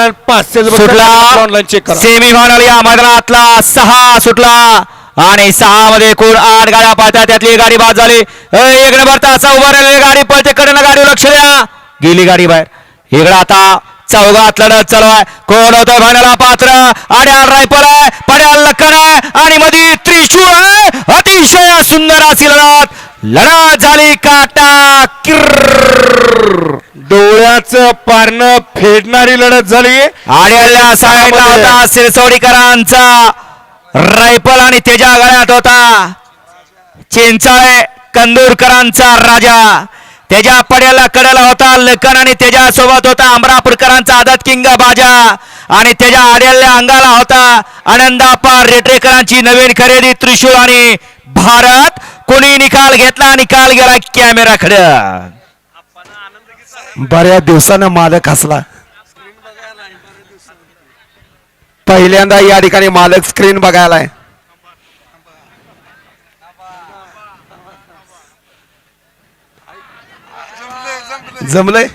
Online सुटला. Online check करा. Semi final या मैदानातला सहा सुटला. आणि सहा मध्ये एकूण आठ गाड्या पळतात त्यातली एक गाडी बाद झाली. अ, एक नंबर तासा उभा राहिलेली गाडी पळते. कडे गाडी लक्ष द्या. गेली गाडी बाहेर. इकडं आता चौघात लढत चालू आहे. कोण होतं? भाण्याला पात्र. आड्याल रायफल आहे. पड्याल लक्कन आहे. आणि मध्ये त्रिशूळ आहे. अतिशय सुंदर अशी लढत. लढत झाली. काटा किर्र. डोळ्याचं पारणं फेडणारी लढत झाली. होता सिरसोडीकरांचा रायफल आणि त्याच्या गळ्यात होता. चिंचाळे कंदूरकरांचा राजा. त्याच्या पड्याला कडेला होता लखन आणि त्याच्या सोबत होता अमरापूरकरांचा आदत किंग बाजा. आणि त्याच्या आड्याल्या अंगाला होता आनंदापा रेटरेकरांची नवीन खरेदी त्रिशूळ आणि भारत. कोणी निकाल घेतला निकाल गेला कॅमेराकडे. बऱ्याच दिवसानं मालक हसला. पहिल्यांदा या ठिकाणी मालक स्क्रीन बघायलाय. जमलंय?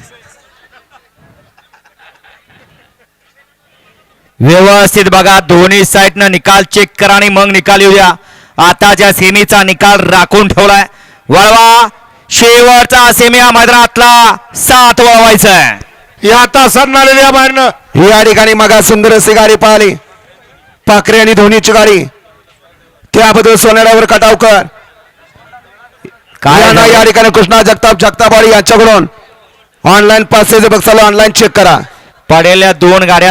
व्यवस्थित बघा दोन्ही साईडनं निकाल चेक करा आणि मग निकाल येऊया. आताच्या सेमीचा निकाल राखून ठेवलाय. वळवा. शेवटचा सेमी या मैदानातला सात आहे. या तासात आलेल्या बाहेरनं. या ठिकाणी मगा सुंदर अशी गाडी पाहिली. पाखरे आणि धोनीची गाडी. त्याबद्दल सोनेडावर कटावकर काय यांना या ठिकाणी कृष्णा जगताप जगतापाडी यांच्याकडून. ऑनलाईन पासेज बघायला ऑनलाईन चेक करा. पडेल्या दोन गाड्या